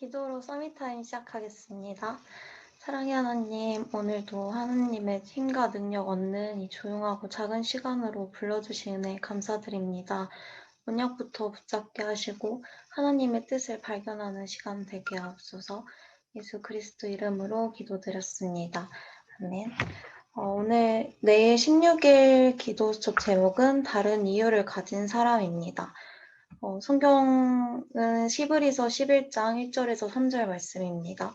기도로 서밋타임 시작하겠습니다. 사랑의 하나님, 오늘도 하나님의 힘과 능력 얻는 이 조용하고 작은 시간으로 불러주신 은혜 감사드립니다. 언약부터 붙잡게 하시고 하나님의 뜻을 발견하는 시간 되게 하옵소서 예수 그리스도 이름으로 기도드렸습니다. 아멘. 어, 오늘 내일 16일 기도 수첩 제목은 다른 이유를 가진 사람입니다. 어, 성경은 시브리서 11장 1절에서 3절 말씀입니다.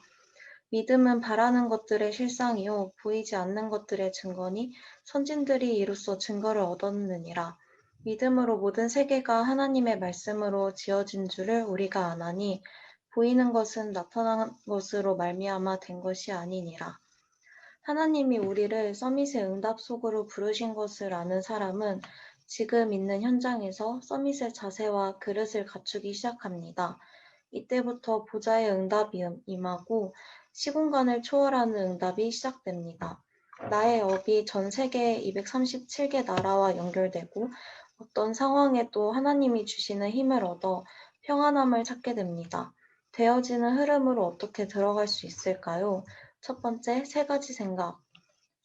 믿음은 바라는 것들의 실상이요 보이지 않는 것들의 증거니 선진들이 이로써 증거를 얻었느니라. 믿음으로 모든 세계가 하나님의 말씀으로 지어진 줄을 우리가 아나니 보이는 것은 나타난 것으로 말미암아 된 것이 아니니라. 하나님이 우리를 서밋의 응답 속으로 부르신 것을 아는 사람은 지금 있는 현장에서 서밋의 자세와 그릇을 갖추기 시작합니다. 이때부터 보좌의 응답이 임하고 시공간을 초월하는 응답이 시작됩니다. 나의 업이 전 세계 237개 나라와 연결되고 어떤 상황에도 하나님이 주시는 힘을 얻어 평안함을 찾게 됩니다. 되어지는 흐름으로 어떻게 들어갈 수 있을까요? 첫 번째, 세 가지 생각.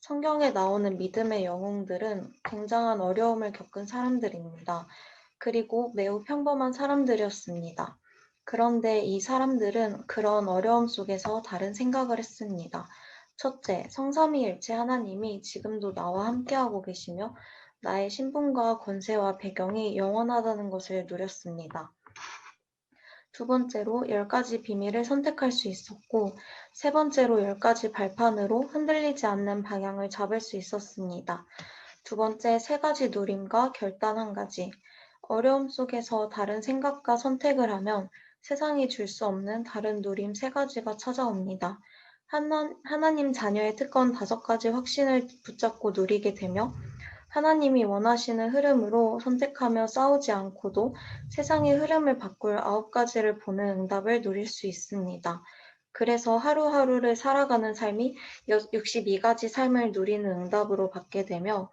성경에 나오는 믿음의 영웅들은 굉장한 어려움을 겪은 사람들입니다. 그리고 매우 평범한 사람들이었습니다. 그런데 이 사람들은 그런 어려움 속에서 다른 생각을 했습니다. 첫째, 성삼위일체 하나님이 지금도 나와 함께하고 계시며 나의 신분과 권세와 배경이 영원하다는 것을 누렸습니다. 두 번째로 열 가지 비밀을 선택할 수 있었고, 세 번째로 열 가지 발판으로 흔들리지 않는 방향을 잡을 수 있었습니다. 두 번째, 세 가지 누림과 결단 한 가지. 어려움 속에서 다른 생각과 선택을 하면 세상이 줄 수 없는 다른 누림 세 가지가 찾아옵니다. 하나, 하나님 자녀의 특권 다섯 가지 확신을 붙잡고 누리게 되며 하나님이 원하시는 흐름으로 선택하며 싸우지 않고도 세상의 흐름을 바꿀 아홉 가지를 보는 응답을 누릴 수 있습니다. 그래서 하루하루를 살아가는 삶이 62가지 삶을 누리는 응답으로 받게 되며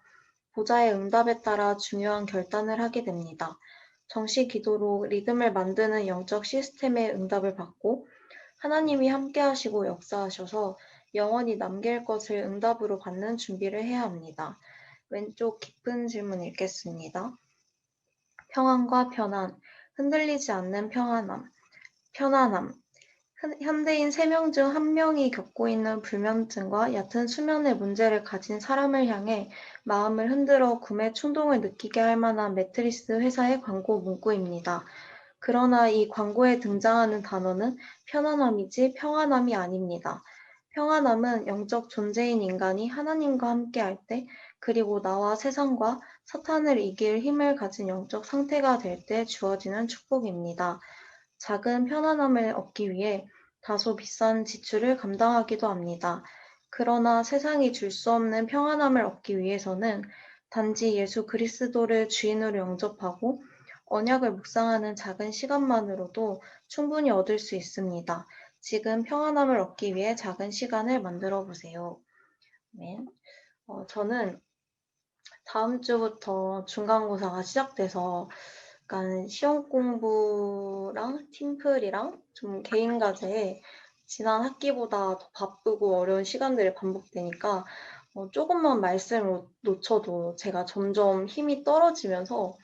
보좌의 응답에 따라 중요한 결단을 하게 됩니다. 정시 기도로 리듬을 만드는 영적 시스템의 응답을 받고 하나님이 함께 하시고 역사하셔서 영원히 남길 것을 응답으로 받는 준비를 해야 합니다. 왼쪽 깊은 질문 읽겠습니다. 평안과 편안, 흔들리지 않는 평안함, 편안함. 현대인 3명 중 1명이 겪고 있는 불면증과 얕은 수면의 문제를 가진 사람을 향해 마음을 흔들어 구매 충동을 느끼게 할 만한 매트리스 회사의 광고 문구입니다. 그러나 이 광고에 등장하는 단어는 편안함이지 평안함이 아닙니다. 평안함은 영적 존재인 인간이 하나님과 함께 할 때, 그리고 나와 세상과 사탄을 이길 힘을 가진 영적 상태가 될 때 주어지는 축복입니다. 작은 편안함을 얻기 위해 다소 비싼 지출을 감당하기도 합니다. 그러나 세상이 줄 수 없는 평안함을 얻기 위해서는 단지 예수 그리스도를 주인으로 영접하고 언약을 묵상하는 작은 시간만으로도 충분히 얻을 수 있습니다. 지금 평안함을 얻기 위해 작은 시간을 만들어 보세요. 네. 어, 저는 다음 주부터 중간고사가 시작돼서 약간 시험 공부랑 팀플이랑 좀 개인 과제에 지난 학기보다 더 바쁘고 어려운 시간들이 반복되니까 어, 조금만 말씀을 놓쳐도 제가 점점 힘이 떨어지면서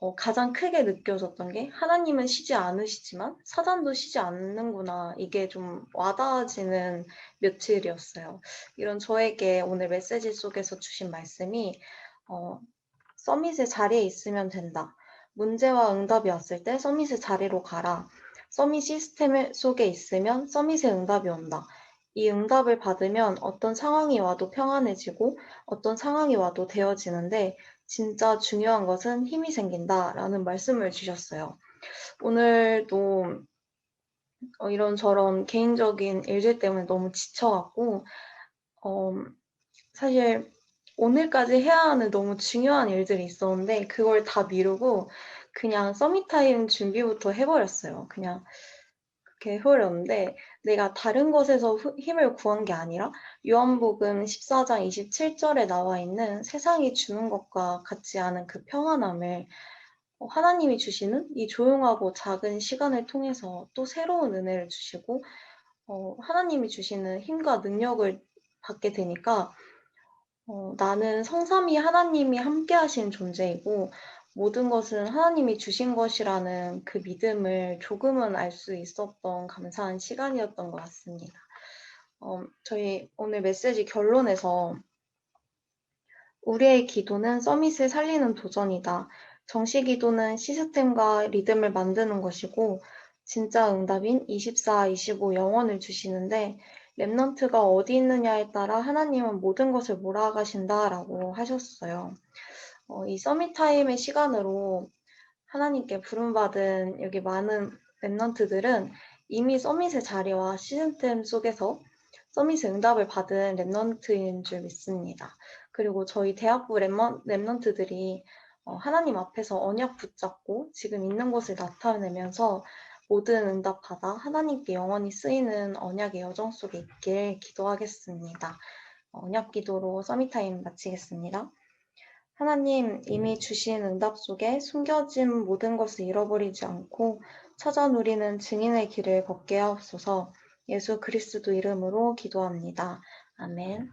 어, 가장 크게 느껴졌던 게 하나님은 쉬지 않으시지만 사단도 쉬지 않는구나. 이게 좀 와닿아지는 며칠이었어요. 이런 저에게 오늘 메시지 속에서 주신 말씀이 어, 서밋의 자리에 있으면 된다. 문제와 응답이 왔을 때 서밋의 자리로 가라. 서밋 시스템 속에 있으면 서밋의 응답이 온다. 이 응답을 받으면 어떤 상황이 와도 평안해지고 어떤 상황이 와도 되어지는데 진짜 중요한 것은 힘이 생긴다라는 말씀을 주셨어요. 오늘도 어, 이런 저런 개인적인 일들 때문에 너무 지쳐갖고 어, 사실 오늘까지 해야 하는 너무 중요한 일들이 있었는데 그걸 다 미루고 그냥 서밋 타임 준비부터 해버렸어요. 그냥 그렇게 해버렸는데 내가 다른 것에서 힘을 구한 게 아니라 요한복음 14장 27절에 나와 있는 세상이 주는 것과 같지 않은 그 평안함을 어, 하나님이 주시는 이 조용하고 작은 시간을 통해서 또 새로운 은혜를 주시고 어, 하나님이 주시는 힘과 능력을 받게 되니까 어, 나는 성삼위 하나님이 함께 하신 존재이고 모든 것은 하나님이 주신 것이라는 그 믿음을 조금은 알 수 있었던 감사한 시간이었던 것 같습니다. 어, 저희 오늘 메시지 결론에서 우리의 기도는 서밋을 살리는 도전이다. 정시 기도는 시스템과 리듬을 만드는 것이고 진짜 응답인 24, 25 영혼을 주시는데 랩넌트가 어디 있느냐에 따라 하나님은 모든 것을 몰아가신다라고 하셨어요. 어, 이 서밋 타임의 시간으로 하나님께 부름받은 여기 많은 랩넌트들은 이미 서밋의 자리와 시스템 속에서 서밋의 응답을 받은 랩넌트인 줄 믿습니다. 그리고 저희 대학부 랩넌, 랩넌트들이 어, 하나님 앞에서 언약 붙잡고 지금 있는 곳을 나타내면서 모든 응답 받아 하나님께 영원히 쓰이는 언약의 여정 속에 있길 기도하겠습니다. 언약 기도로 서밋타임 마치겠습니다. 하나님 이미 주신 응답 속에 숨겨진 모든 것을 잃어버리지 않고 찾아 누리는 증인의 길을 걷게 하옵소서 예수 그리스도 이름으로 기도합니다. 아멘.